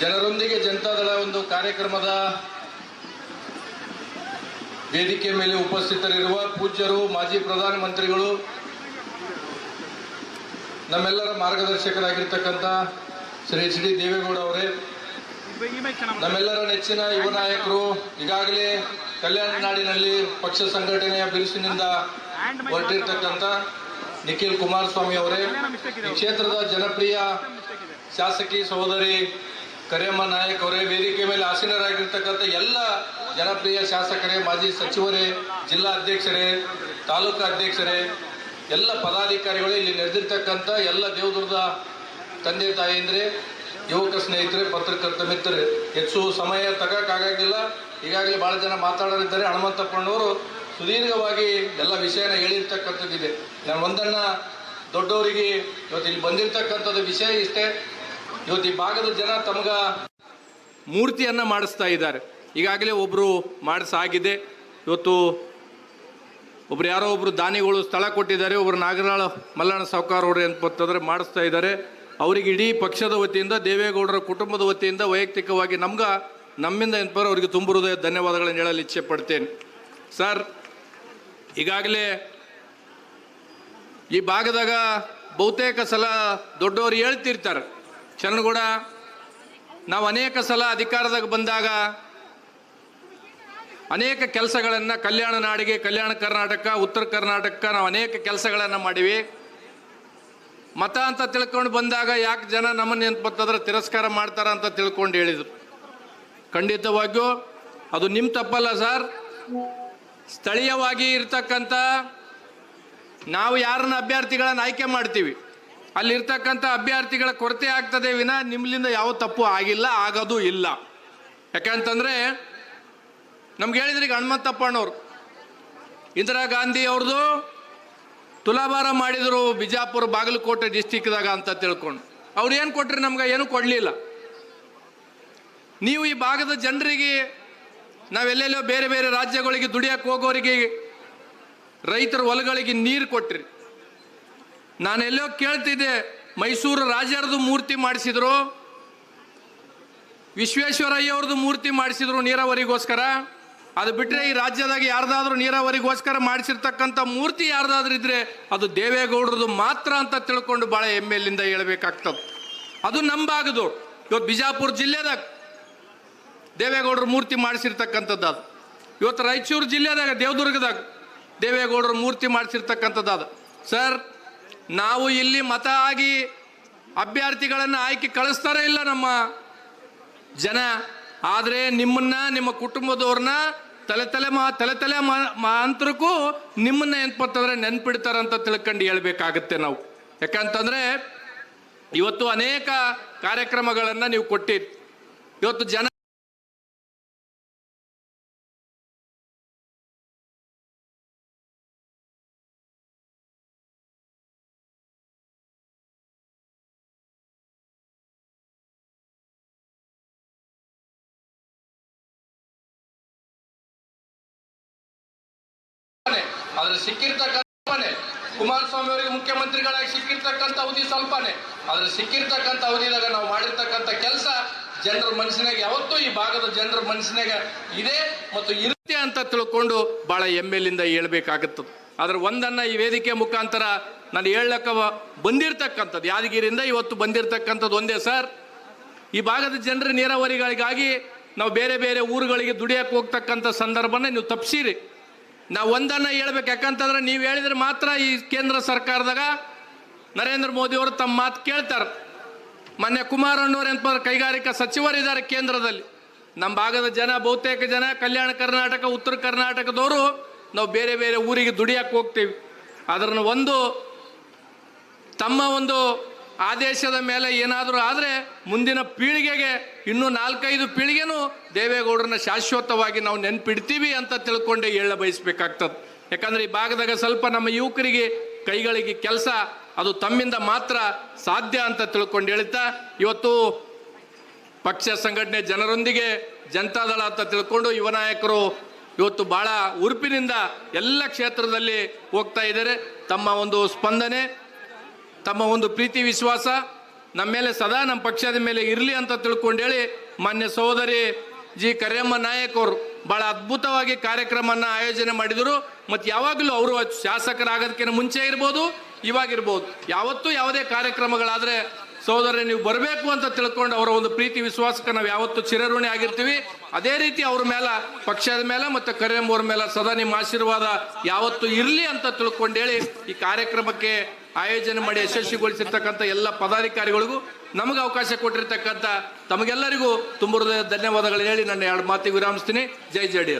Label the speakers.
Speaker 1: ಜನರೊಂದಿಗೆ ಜನತಾದಳ ಒಂದು ಕಾರ್ಯಕ್ರಮದ ವೇದಿಕೆ ಮೇಲೆ ಉಪಸ್ಥಿತರಿರುವ ಪೂಜ್ಯರು, ಮಾಜಿ ಪ್ರಧಾನಮಂತ್ರಿಗಳು ನಮ್ಮೆಲ್ಲರ ಮಾರ್ಗದರ್ಶಕರಾಗಿರ್ತಕ್ಕಂಥ ಶ್ರೀ ಎಚ್ ಡಿ ದೇವೇಗೌಡ ಅವರೇ, ನಮ್ಮೆಲ್ಲರ ನೆಚ್ಚಿನ ಯುವ ನಾಯಕರು, ಈಗಾಗಲೇ ಕಲ್ಯಾಣ ನಾಡಿನಲ್ಲಿ ಪಕ್ಷ ಸಂಘಟನೆಯ ಬಿರುಸಿನಿಂದ ಹೊರಟಿರ್ತಕ್ಕಂಥ ನಿಖಿಲ್ ಕುಮಾರಸ್ವಾಮಿ ಅವರೇ, ಈ ಕ್ಷೇತ್ರದ ಜನಪ್ರಿಯ ಶಾಸಕಿ ಸಹೋದರಿ ಕರಿಯಮ್ಮ ನಾಯಕ್ ಅವರೇ ವೇದಿಕೆ ಮೇಲೆ ಆಸೀನರಾಗಿರ್ತಕ್ಕಂಥ ಎಲ್ಲ ಜನಪ್ರಿಯ ಶಾಸಕರೇ, ಮಾಜಿ ಸಚಿವರೇ, ಜಿಲ್ಲಾ ಅಧ್ಯಕ್ಷರೇ, ತಾಲೂಕು ಅಧ್ಯಕ್ಷರೇ, ಎಲ್ಲ ಪದಾಧಿಕಾರಿಗಳು, ಇಲ್ಲಿ ನೆರೆದಿರ್ತಕ್ಕಂಥ ಎಲ್ಲ ದೇವದುರ್ಗದ ತಂದೆ ತಾಯಿಂದ್ರೆ, ಯುವಕ ಸ್ನೇಹಿತರೆ, ಪತ್ರಕರ್ತ ಮಿತ್ರರೇ, ಹೆಚ್ಚು ಸಮಯ ತಗೋಕ್ಕಾಗಂಗಿಲ್ಲ ಈಗಾಗಲೇ ಭಾಳ ಜನ ಮಾತಾಡೋರಿದ್ದಾರೆ. ಹನುಮಂತಪ್ಪಣ್ಣವರು ಸುದೀರ್ಘವಾಗಿ ಎಲ್ಲ ವಿಷಯನ ಹೇಳಿರ್ತಕ್ಕಂಥದ್ದಿದೆ. ನಾನು ಒಂದನ್ನು ದೊಡ್ಡವರಿಗೆ ಇವತ್ತು ಇಲ್ಲಿ ಬಂದಿರತಕ್ಕಂಥದ್ದು ವಿಷಯ ಇಷ್ಟೇ. ಇವತ್ತು ಈ ಭಾಗದ ಜನ ತಮಗ ಮೂರ್ತಿಯನ್ನ ಮಾಡಿಸ್ತಾ ಇದ್ದಾರೆ. ಈಗಾಗಲೇ ಒಬ್ಬರು ಮಾಡಿಸಾಗಿದೆ. ಇವತ್ತು ಒಬ್ರು ಯಾರೋ ಒಬ್ರು ದಾನಿಗಳು ಸ್ಥಳ ಕೊಟ್ಟಿದ್ದಾರೆ. ಒಬ್ರು ನಾಗರಾಳ ಮಲ್ಲಣ್ಣ ಅವರು ಅಂತಂದ್ರೆ ಮಾಡಿಸ್ತಾ ಇದ್ದಾರೆ. ಅವರಿಗೆ ಇಡೀ ಪಕ್ಷದ ವತಿಯಿಂದ, ದೇವೇಗೌಡರ ಕುಟುಂಬದ ವತಿಯಿಂದ ವೈಯಕ್ತಿಕವಾಗಿ ನಮ್ಗ, ನಮ್ಮಿಂದ ಏನಪ್ಪ ಅವರಿಗೆ ತುಂಬ ಹೃದಯ ಧನ್ಯವಾದಗಳನ್ನು ಹೇಳಲು ಇಚ್ಛೆ ಪಡ್ತೇನೆ. ಸರ್, ಈಗಾಗಲೇ ಈ ಭಾಗದಾಗ ಬಹುತೇಕ ಸಲ ದೊಡ್ಡವರು ಹೇಳ್ತಿರ್ತಾರೆ. ಚನ್ನಗೌಡ ನಾವು ಅನೇಕ ಸಲ ಅಧಿಕಾರದಾಗ ಬಂದಾಗ ಅನೇಕ ಕೆಲಸಗಳನ್ನು ಕಲ್ಯಾಣ ನಾಡಿಗೆ, ಕಲ್ಯಾಣ ಕರ್ನಾಟಕ, ಉತ್ತರ ಕರ್ನಾಟಕ ನಾವು ಅನೇಕ ಕೆಲಸಗಳನ್ನು ಮಾಡಿವಿ. ಮತ ಅಂತ ತಿಳ್ಕೊಂಡು ಬಂದಾಗ ಯಾಕೆ ಜನ ನಮ್ಮನ್ನು ನೆನ್ಪತ್ತಂದ್ರೆ ತಿರಸ್ಕಾರ ಮಾಡ್ತಾರ ಅಂತ ತಿಳ್ಕೊಂಡು ಹೇಳಿದರು. ಖಂಡಿತವಾಗಿಯೂ ಅದು ನಿಮ್ಮ ತಪ್ಪಲ್ಲ ಸರ್. ಸ್ಥಳೀಯವಾಗಿ ಇರ್ತಕ್ಕಂಥ ನಾವು ಯಾರನ್ನ ಅಭ್ಯರ್ಥಿಗಳನ್ನು ಆಯ್ಕೆ ಮಾಡ್ತೀವಿ. ಅಲ್ಲಿರ್ತಕ್ಕಂಥ ಅಭ್ಯರ್ಥಿಗಳ ಕೊರತೆ ಆಗ್ತದೆ ವಿನ, ನಿಮ್ಲಿಂದ ಯಾವ ತಪ್ಪು ಆಗಿಲ್ಲ, ಆಗೋದು ಇಲ್ಲ. ಯಾಕಂತಂದ್ರೆ, ನಮ್ಗೆ ಹೇಳಿದ್ರಿ ಈಗ ಹನುಮಂತಪ್ಪಣ್ಣವ್ರು ಇಂದಿರಾ ಗಾಂಧಿ ಅವ್ರದ್ದು ತುಲಾಭಾರ ಮಾಡಿದರು ಬಿಜಾಪುರ ಬಾಗಲಕೋಟೆ ಡಿಸ್ಟಿಕ್ದಾಗ ಅಂತ ತಿಳ್ಕೊಂಡು. ಅವ್ರು ಏನು ಕೊಟ್ರಿ ನಮ್ಗೆ ಏನು ಕೊಡಲಿಲ್ಲ. ನೀವು ಈ ಭಾಗದ ಜನರಿಗೆ, ನಾವೆಲ್ಲೆಲ್ಲೋ ಬೇರೆ ಬೇರೆ ರಾಜ್ಯಗಳಿಗೆ ದುಡಿಯಕ್ಕೆ ಹೋಗೋರಿಗೆ ರೈತರ ಹೊಲಗಳಿಗೆ ನೀರು ಕೊಟ್ರಿ. ನಾನೆಲ್ಲೋ ಕೇಳ್ತಿದ್ದೆ, ಮೈಸೂರು ರಾಜರದು ಮೂರ್ತಿ ಮಾಡಿಸಿದ್ರು. ವಿಶ್ವೇಶ್ವರಯ್ಯ ಅವ್ರದ್ದು ಮೂರ್ತಿ ಮಾಡಿಸಿದ್ರು ನೀರಾವರಿಗೋಸ್ಕರ. ಅದು ಬಿಟ್ಟರೆ ಈ ರಾಜ್ಯದಾಗ ಯಾರ್ದಾದ್ರೂ ನೀರಾವರಿಗೋಸ್ಕರ ಮಾಡಿಸಿರ್ತಕ್ಕಂಥ ಮೂರ್ತಿ ಯಾರ್ದಾದ್ರೂ ಇದ್ರೆ ಅದು ದೇವೇಗೌಡರದು ಮಾತ್ರ ಅಂತ ತಿಳ್ಕೊಂಡು ಭಾಳ ಹೆಮ್ಮೆಲಿಂದ ಹೇಳ್ಬೇಕಾಗ್ತದೆ. ಅದು ನಂಬಾಗದು. ಇವತ್ತು ಬಿಜಾಪುರ ಜಿಲ್ಲೆದಾಗ ದೇವೇಗೌಡರ ಮೂರ್ತಿ ಮಾಡಿಸಿರ್ತಕ್ಕಂಥದ್ದು ಅದು. ಇವತ್ತು ರಾಯಚೂರು ಜಿಲ್ಲೆದಾಗ, ದೇವದುರ್ಗದಾಗ ದೇವೇಗೌಡರ ಮೂರ್ತಿ ಮಾಡಿಸಿರ್ತಕ್ಕಂಥದ್ದು ಅದು. ಸರ್ ನಾವು ಇಲ್ಲಿ ಮತ ಆಗಿ ಅಭ್ಯರ್ಥಿಗಳನ್ನು ಆಯ್ಕೆ ಕಳಿಸ್ತಾರೆ ಇಲ್ಲ ನಮ್ಮ ಜನ? ಆದರೆ ನಿಮ್ಮನ್ನ, ನಿಮ್ಮ ಕುಟುಂಬದವ್ರನ್ನ ತಲೆ ತಲೆ ಮಾ, ತಲೆ ತಲೆ ಮಾಂತ್ರಕ್ಕೂ ನಿಮ್ಮನ್ನ ಏನ್ಪತ್ತಂದ್ರೆ ನೆನ್ಪಿಡ್ತಾರಂತ ತಿಳ್ಕೊಂಡು ಹೇಳ್ಬೇಕಾಗತ್ತೆ ನಾವು. ಯಾಕಂತಂದ್ರೆ ಇವತ್ತು ಅನೇಕ ಕಾರ್ಯಕ್ರಮಗಳನ್ನು ನೀವು ಕೊಟ್ಟಿರಿ. ಇವತ್ತು ಜನ ಅದ್ರ ಸಿಕ್ಕಿರ್ತಕ್ಕಂಥ ಸ್ವಲ್ಪನೇ. ಕುಮಾರಸ್ವಾಮಿ ಅವರಿಗೆ ಮುಖ್ಯಮಂತ್ರಿಗಳಾಗಿ ಸಿಕ್ಕಿರ್ತಕ್ಕಂಥ ಅವಧಿ ಸ್ವಲ್ಪನೇ. ಆದ್ರೆ ಸಿಕ್ಕಿರ್ತಕ್ಕಂಥ ಅವಧಿದಾಗ ನಾವು ಮಾಡಿರ್ತಕ್ಕಂಥ ಕೆಲಸ ಜನರ ಮನಸ್ಸಿನಾಗ ಯಾವತ್ತೂ ಈ ಭಾಗದ ಜನರ ಮನಸ್ಸಿನಾಗ ಇದೆ ಮತ್ತು ಇರುತ್ತೆ ಅಂತ ತಿಳ್ಕೊಂಡು ಬಹಳ ಹೆಮ್ಮೆಲಿಂದ ಹೇಳ್ಬೇಕಾಗುತ್ತದೆ. ಆದ್ರೆ ಒಂದನ್ನ ಈ ವೇದಿಕೆ ಮುಖಾಂತರ ನಾನು ಹೇಳಕ್ಕ ಬಂದಿರ್ತಕ್ಕಂಥದ್ದು, ಯಾದಗಿರಿಯಿಂದ ಇವತ್ತು ಬಂದಿರತಕ್ಕಂಥದ್ದು ಒಂದೇ ಸರ್. ಈ ಭಾಗದ ಜನರ ನೀರಾವರಿಗಳಿಗಾಗಿ ನಾವು ಬೇರೆ ಬೇರೆ ಊರುಗಳಿಗೆ ದುಡಿಯಕ್ಕೆ ಹೋಗ್ತಕ್ಕಂಥ ಸಂದರ್ಭನ ನೀವು ತಪ್ಪಿಸಿರಿ ನಾವು ಒಂದನ್ನ ಹೇಳ್ಬೇಕು. ಯಾಕಂತಂದ್ರೆ ನೀವು ಹೇಳಿದ್ರೆ ಮಾತ್ರ ಈ ಕೇಂದ್ರ ಸರ್ಕಾರದಾಗ ನರೇಂದ್ರ ಮೋದಿ ಅವರು ತಮ್ಮ ಮಾತು ಕೇಳ್ತಾರೆ. ಮೊನ್ನೆ ಕುಮಾರಣ್ಣವ್ರು ಎಂತ ಕೈಗಾರಿಕಾ ಸಚಿವರಿದ್ದಾರೆ ಕೇಂದ್ರದಲ್ಲಿ. ನಮ್ಮ ಭಾಗದ ಜನ, ಬಹುತೇಕ ಜನ ಕಲ್ಯಾಣ ಕರ್ನಾಟಕ, ಉತ್ತರ ಕರ್ನಾಟಕದವರು ನಾವು ಬೇರೆ ಬೇರೆ ಊರಿಗೆ ದುಡಿಯಕ್ಕೆ ಹೋಗ್ತೀವಿ. ಅದರನ್ನು ಒಂದು ತಮ್ಮ ಒಂದು ಆದೇಶದ ಮೇಲೆ ಏನಾದರೂ ಆದರೆ ಮುಂದಿನ ಪೀಳಿಗೆಗೆ ಇನ್ನೂ ನಾಲ್ಕೈದು ಪೀಳಿಗೆನೂ ದೇವೇಗೌಡರನ್ನ ಶಾಶ್ವತವಾಗಿ ನಾವು ನೆನ್ಪಿಡ್ತೀವಿ ಅಂತ ತಿಳ್ಕೊಂಡೇ ಹೇಳ ಬಯಸ್ಬೇಕಾಗ್ತದೆ. ಯಾಕಂದ್ರೆ ಈ ಭಾಗದಾಗ ಸ್ವಲ್ಪ ನಮ್ಮ ಯುವಕರಿಗೆ, ಕೈಗಳಿಗೆ ಕೆಲಸ ಅದು ತಮ್ಮಿಂದ ಮಾತ್ರ ಸಾಧ್ಯ ಅಂತ ತಿಳ್ಕೊಂಡು ಹೇಳ್ತಾ, ಇವತ್ತು ಪಕ್ಷ ಸಂಘಟನೆ ಜನರೊಂದಿಗೆ ಜನತಾದಳ ಅಂತ ತಿಳ್ಕೊಂಡು ಯುವ ನಾಯಕರು ಇವತ್ತು ಬಹಳ ಉರುಪಿನಿಂದ ಎಲ್ಲ ಕ್ಷೇತ್ರದಲ್ಲಿ ಹೋಗ್ತಾ ಇದ್ದಾರೆ. ತಮ್ಮ ಒಂದು ಸ್ಪಂದನೆ ತಮ್ಮ ಒಂದು ಪ್ರೀತಿ ವಿಶ್ವಾಸ ನಮ್ಮ ಮೇಲೆ ಸದಾ ನಮ್ಮ ಪಕ್ಷದ ಮೇಲೆ ಇರಲಿ ಅಂತ ತಿಳ್ಕೊಂಡೇಳಿ ಮಾನ್ಯ ಸಹೋದರಿ ಜಿ ಕರಿಯಮ್ಮ ನಾಯಕ್ ಅವರು ಬಹಳ ಅದ್ಭುತವಾಗಿ ಕಾರ್ಯಕ್ರಮನ ಆಯೋಜನೆ ಮಾಡಿದರು. ಮತ್ತು ಯಾವಾಗಲೂ ಅವರು ಶಾಸಕರಾಗೋದಕ್ಕಿಂತ ಮುಂಚೆ ಇರ್ಬೋದು, ಇವಾಗಿರ್ಬೋದು. ಯಾವತ್ತೂ ಯಾವುದೇ ಕಾರ್ಯಕ್ರಮಗಳಾದರೆ ಸಹೋದರ ನೀವು ಬರಬೇಕು ಅಂತ ತಿಳ್ಕೊಂಡು ಅವರ ಒಂದು ಪ್ರೀತಿ ವಿಶ್ವಾಸಕ್ಕೆ ನಾವು ಯಾವತ್ತೂ ಚಿರಋಣಿ ಆಗಿರ್ತೀವಿ. ಅದೇ ರೀತಿ ಅವ್ರ ಮೇಲೆ, ಪಕ್ಷದ ಮೇಲೆ ಮತ್ತು ಕರಿಯಮ್ಮ ಅವ್ರ ಮೇಲೆ ಸದಾ ನಿಮ್ಮ ಆಶೀರ್ವಾದ ಯಾವತ್ತೂ ಇರಲಿ ಅಂತ ತಿಳ್ಕೊಂಡೇಳಿ ಈ ಕಾರ್ಯಕ್ರಮಕ್ಕೆ ಆಯೋಜನೆ ಮಾಡಿ ಯಶಸ್ವಿಗೊಳಿಸಿರ್ತಕ್ಕಂಥ ಎಲ್ಲ ಪದಾಧಿಕಾರಿಗಳಿಗೂ ನಮಗೆ ಅವಕಾಶ ಕೊಟ್ಟಿರ್ತಕ್ಕಂಥ ತಮಗೆಲ್ಲರಿಗೂ ತುಂಬ ಹೃದಯದ ಧನ್ಯವಾದಗಳು ಹೇಳಿ ನನ್ನ ಎರಡು ಮಾತಿಗೆ ವಿರಾಮಿಸ್ತೀನಿ. ಜೈ ಜೆ